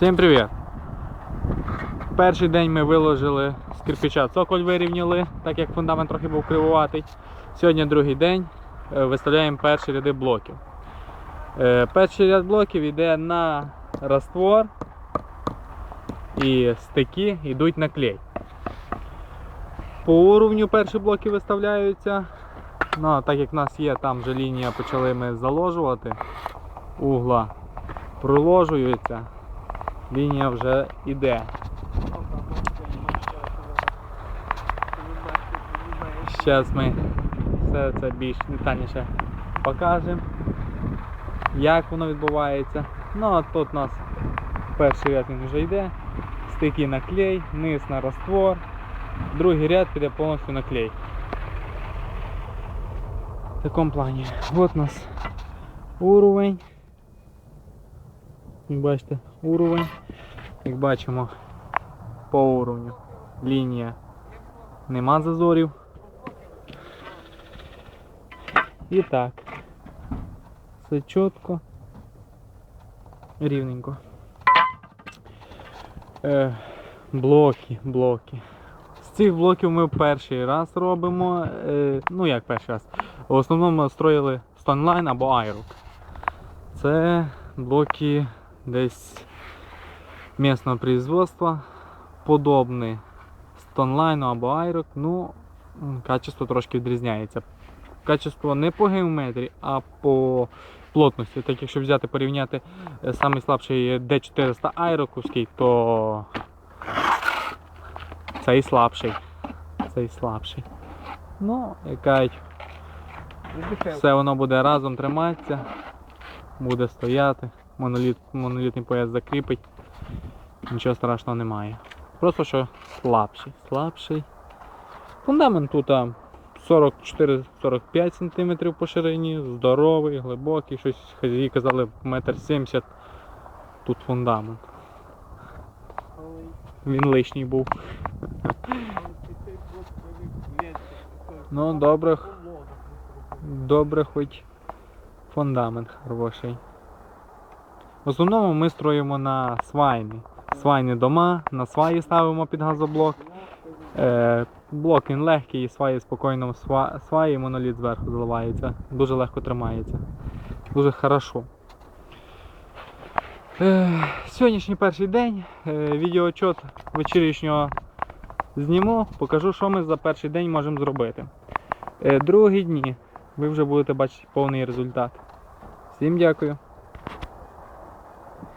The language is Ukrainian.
Всім привіт! Перший день ми виложили з кирпича цоколь вирівняли, так як фундамент трохи був кривуватий. Сьогодні другий день е, виставляємо перші ряди блоків. Е, Перший ряд блоків йде на раствор і стики йдуть на клей. По уровню перші блоки виставляються. Ну, так як в нас є, там вже лінія почали ми заложувати, угла проложується, лінія вже йде. Зараз ми все це більш детальніше покажемо, як воно відбувається. Ну а тут у нас перший ряд він вже йде, стики на клей, низ на раствор, другий ряд піде повністю на клей. В такому плані. От у нас уровень. Бачите, уровень. Як бачимо, по уровню лінія нема зазорів. І так. Все чітко. Рівненько. Е, блоки, блоки. З цих блоків ми перший раз робимо. Е, ну як перший раз. В основному строїли Stoneline або Aerox. Це блоки десь місного производства, подобні Stoneline або Aerox, ну, качество трошки відрізняється. Качество не по геометрії, а по плотності. Так якщо взяти порівняти е, самий слабший D400 Aerox, то цей слабший. Цей слабший. Ну, як кажуть, все воно буде разом триматися, буде стояти, моноліт, монолітний пояс закріпить, нічого страшного немає. Просто що слабший. Слабший. Фундамент тут 44-45 см по ширині, здоровий, глибокий, щось хазяї казали, метр 70 тут фундамент. Він лишній був. Ну, добре. Добре, хоч фундамент хороший. В основному ми строїмо на свайні. Свайні дома, на сваї ставимо під газоблок. Е, блок він легкий, сваї спокійно сва, сваї моноліт зверху заливається. Дуже легко тримається. Дуже хорошо. Е, сьогоднішній перший день. Е, відеоотчет вечірнього зніму, покажу, що ми за перший день можемо зробити. Другі дні ви вже будете бачити повний результат. Всім дякую.